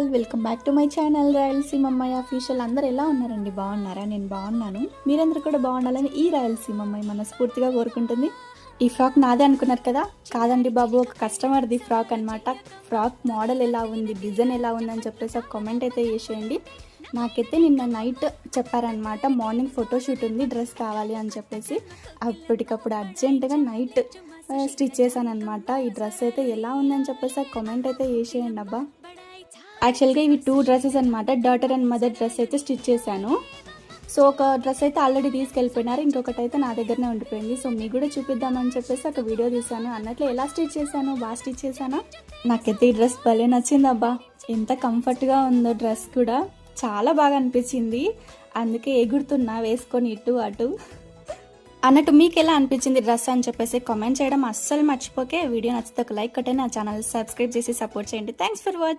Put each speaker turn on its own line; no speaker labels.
All welcome back to my channel Rayalaseema అమ్మాయి official అందరు ఎలా ఉన్నారండి? బాగున్నారా? నేను బాగున్నాను. మీరందరూ కూడా బాగుండాలని ఈ రాయలసీమ అమ్మాయి మనస్ఫూర్తిగా కోరుకుంటుంది. ఈ ఫ్రాక్ నాదే అనుకున్నారు కదా? కాదండి బాబు ఒక కస్టమర్ది ఫ్రాక్ అన్నమాట. ఫ్రాక్ మోడల్ ఎలా ఉంది? డిజైన్ ఎలా ఉంది అని చెప్పేసి ఒక కామెంట్ అయితే చేసేయండి. నాకైతే నిన్న నైట్ చెప్పారనమాట మార్నింగ్ ఫోటోషూట్ ఉంది డ్రెస్ కావాలి అని చెప్పేసి. అప్పటికప్పుడు అర్జెంటుగా నైట్ స్టిచ్ చేశాను అనమాట ఈ డ్రెస్ అయితే ఎలా ఉందని చెప్పేసి కామెంట్ అయితే చేసేయండి అబ్బా. యాక్చువల్గా ఇవి టూ డ్రెస్సెస్ అనమాట డాటర్ అండ్ మదర్ డ్రెస్ అయితే స్టిచ్ చేశాను. సో ఒక డ్రెస్ అయితే ఆల్రెడీ తీసుకెళ్ళిపోయినారు. ఇంకొకటి అయితే నా దగ్గరనే ఉండిపోయింది. సో మీకు కూడా చూపిద్దామని చెప్పేసి ఒక వీడియో తీశాను. అన్నట్లు ఎలా స్టిచ్ చేశాను? బాగా స్టిచ్ చేశానా? నాకైతే ఈ డ్రెస్ భలే నచ్చింది అబ్బా. ఎంత కంఫర్ట్గా ఉందో డ్రెస్ కూడా. చాలా బాగా అనిపించింది. అందుకే ఎగురుతున్నా వేసుకొని ఇటు అటు. అన్నట్టు మీకు ఎలా అనిపించింది డ్రెస్ అని చెప్పేసి కామెంట్ చేయడం అస్సలు మర్చిపోకే. వీడియో నచ్చితే ఒక లైక్ కొట్టే నా ఛానల్ సబ్స్క్రైబ్ చేసి సపోర్ట్ చేయండి. Thanks for watching